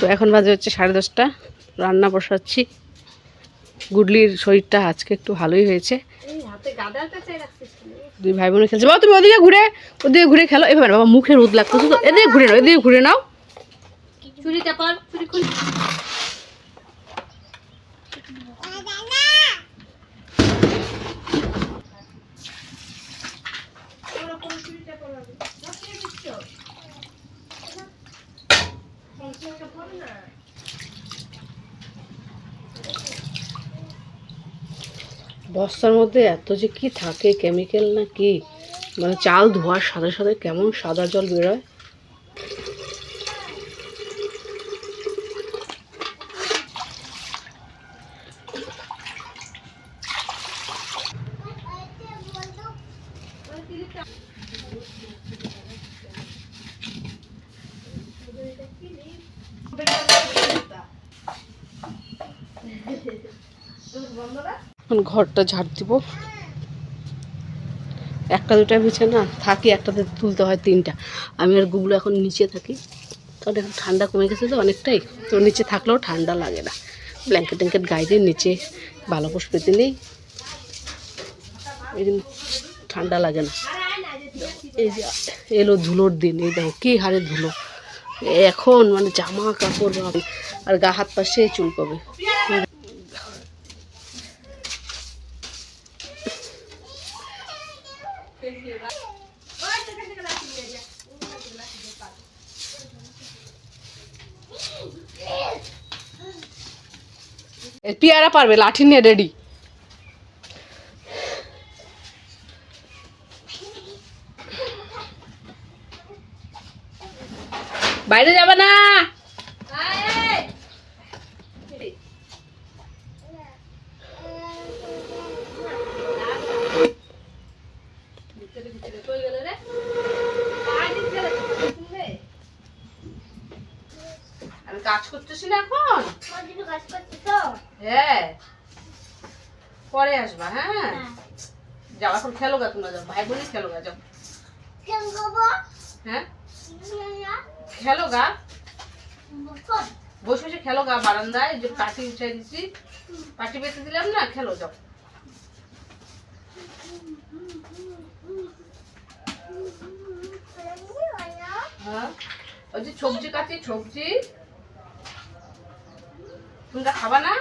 তো এখন বাজে হচ্ছে সাড়ে দশটা। রান্না বসাচ্ছি। গুডলির শরীরটা আজকে একটু ভালোই হয়েছে। দুই ভাই বোনে খেলছে। বাবা তুমি ওদিকে ঘুরে ওদিকে ঘুরে খেলো। এভাবে না, বাবা মুখে রোদ লাগতেছে তো। এদিকে ঘুরে নাও এদিকে ঘুরে নাও। চুরিটা পর চুরি খুল বস্তার মধ্যে এত যে কি থাকে কেমিক্যাল না কি? মানে চাল ধোয়ার সাথে সাথে কেমন সাদা জল বেরোয়। এখন ঘরটা ঝাড় দিব। একটা দুটা বিছানা থাকি, একটাতে তুলতে হয় তিনটা। আমি আর গুগলো এখন নিচে থাকি। কারণ এখন ঠান্ডা কমে গেছে তো অনেকটাই। তো নিচে থাকলেও ঠান্ডা লাগে না। ব্ল্যাঙ্কেট ট্যাঙ্কেট গায়ে দিয়ে নিচে ভালো পোষ পেতে নেই। এই ঠান্ডা লাগে না। এই যে এলো ধুলোর দিন। এই দেখো, কী হারে ধুলো। এখন মানে জামা কাপড় আর গা হাত পাশে চুল পেয়ারা পারবে লাঠি নিয়ে রেডি বাইরে যাবে না। আমি কাজ করতেছি না এখন? হ্যাঁ। পরে আসবা হ্যাঁ? যাও এখন খেলো গা তোমরা যাও ভাই বোনই খেলো গা যাও। হ্যাঁ? খেলো গা। বসে বসে খেলো গা বারান্দায় যে পাটি উঠাই দিছি। পাটি পেতে দিলাম না খেলো যাও। হ্যাঁ। ওই যে সবজি কাটি সবজি। তোমরা খাবা না?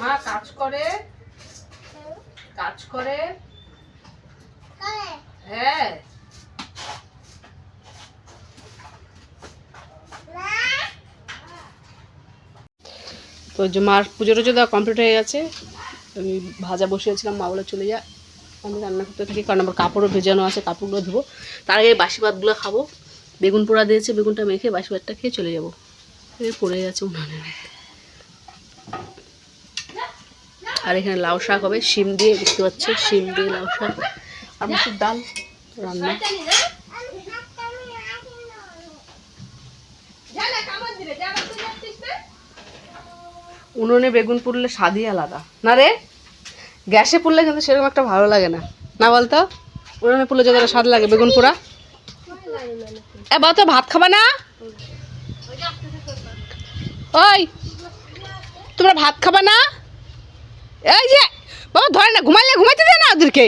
মা কাজ করে। কাজ করে। হ্যাঁ। তো মার পুজো টুজো দেওয়া কমপ্লিট হয়ে গেছে। আমি ভাজা বসিয়েছিলাম, মা বলে চলে যা। আমি রান্না করতে থাকি, কারণ আমার কাপড়ও ভেজানো আছে, কাপড়গুলো ধুবো। তার আগে বাসি ভাতগুলো খাব। বেগুন পোড়া দিয়েছে, বেগুনটা মেখে বাসি ভাতটা খেয়ে চলে যাব। পড়ে গেছে উনানে। আর এখানে লাউ শাক হবে, শিম দিয়ে, দেখতে পাচ্ছে, শিম দিয়ে লাউ শাক। আর মুসুর ডাল রান্না। উনুনে বেগুন পুড়লে স্বাদই আলাদা। না রে? গ্যাসে পুড়লে কিন্তু সেরকম একটা ভালো লাগে না। না বলতো? উনুনে পুড়লে যতটা স্বাদ লাগে বেগুন পোড়া। এ বলতো ভাত খাবা না? ওই, তোমরা ভাত খাবা না? এই যে, বাবা, ধরে না, ঘুমাইলে ঘুমাইতে দে না ওদেরকে?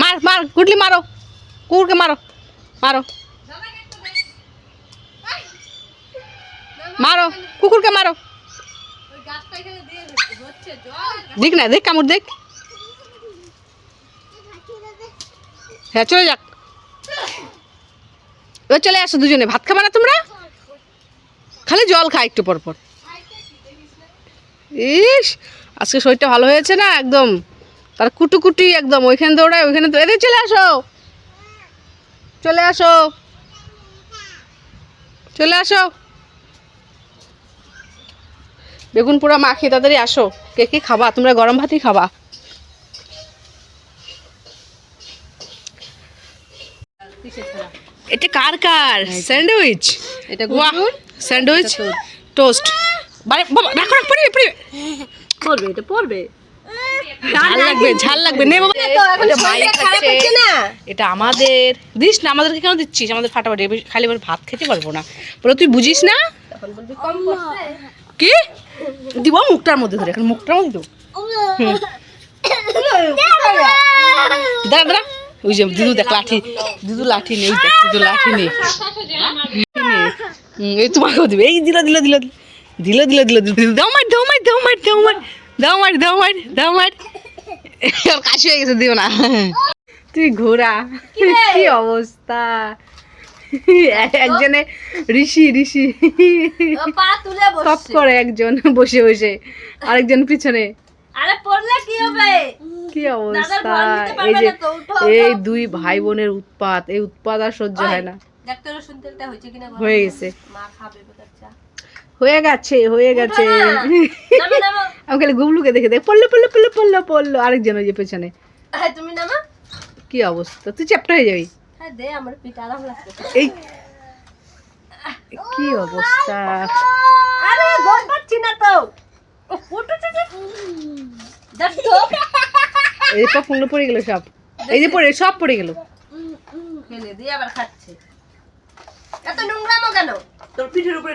মার মার, গুডলি মারো, কুকুরকে মারো মারো। মারো, কুকুরকে মারো। দেখ না, দেখ কামড়, দেখ। হ্যাঁ চলে যাক। এবার চলে আসো দুজনে, ভাত খাবা না তোমরা? খালি জল খা একটু পর পর। ইস আজকে শরীরটা ভালো হয়েছে না একদম? তার কুটুকুটি একদম ওইখানে দৌড়ায় ওইখানে তো এদের চলে আসো। চলে আসো। চলে আসো। বেগুন পোড়া মাখিয়ে তাড়াতাড়ি আসো। কে কে খাবা? তোমরা গরম ভাতই খাবা। এটা কার কার? স্যান্ডউইচ? এটা বাহ স্যান্ডউইচ টোস্ট। বাবা রাখো রাখো পড়বে পড়বে পড়বে এটা পড়বে ঝাল লাগবে ঝাল লাগবে। নে বাবা। এটা মাই খাচ্ছে এটা আমাদের দিস না আমাদেরকে কেন দিচ্ছিস? আমাদের ফাটাফাটি এবার খালি এবার ভাত খেতে পারব না। বলে তুই বুঝিস না? কি? দিব মুখটার মধ্যে ধরে এখন মুখটার মধ্যে দেবো। দাঁড়া দাঁড়া। ওই যে দিদু দেখ লাঠি। দিদু লাঠি নেই দেখ দিদু লাঠি নেই। এই তোমাকেও দেবে এই দিল দিল দিল দিল দিল দিল দিল দাও মার দাও মার দাও মার দাও মার দাও মার দাও মার দাও মার। ওর কাশি হয়ে গেছে দিও না। তুই ঘোরা কি অবস্থা? একজনে ঋষি ঋষি। টপ করে একজন বসে বসে। আরেকজন পিছনে। কি অবস্থা? এই যে এই দুই ভাই বোনের উৎপাত এই উৎপাত আর সহ্য হয় না। ডাক্তার ওষুধ তেলটা হয়েছে কিনা হয়ে গেছে। মা খাবে বাচ্চা হয়ে গেছে হয়ে গেছে। আমি খালি গুবলুকে দেখে দেখ পড়ল পড়ল পড়ল পড়ল পড়ল। আরেকজন ওই যে পেছনে। হ্যাঁ তুমি নামো। কি অবস্থা? তুই চ্যাপ্টা হয়ে যাবি? হ্যাঁ দে আমার পিঠ আরাম লাগছে। এই কি অবস্থা? আরে ঘর পাচ্ছি না তো। এই পা ফুংলো পড়ে গেল সব। এই যে পড়ে সব পড়ে গেল। ফেলে দিয়ে আবার খাচ্ছে। এত নোংরামো কেন? তোর পিঠের উপরে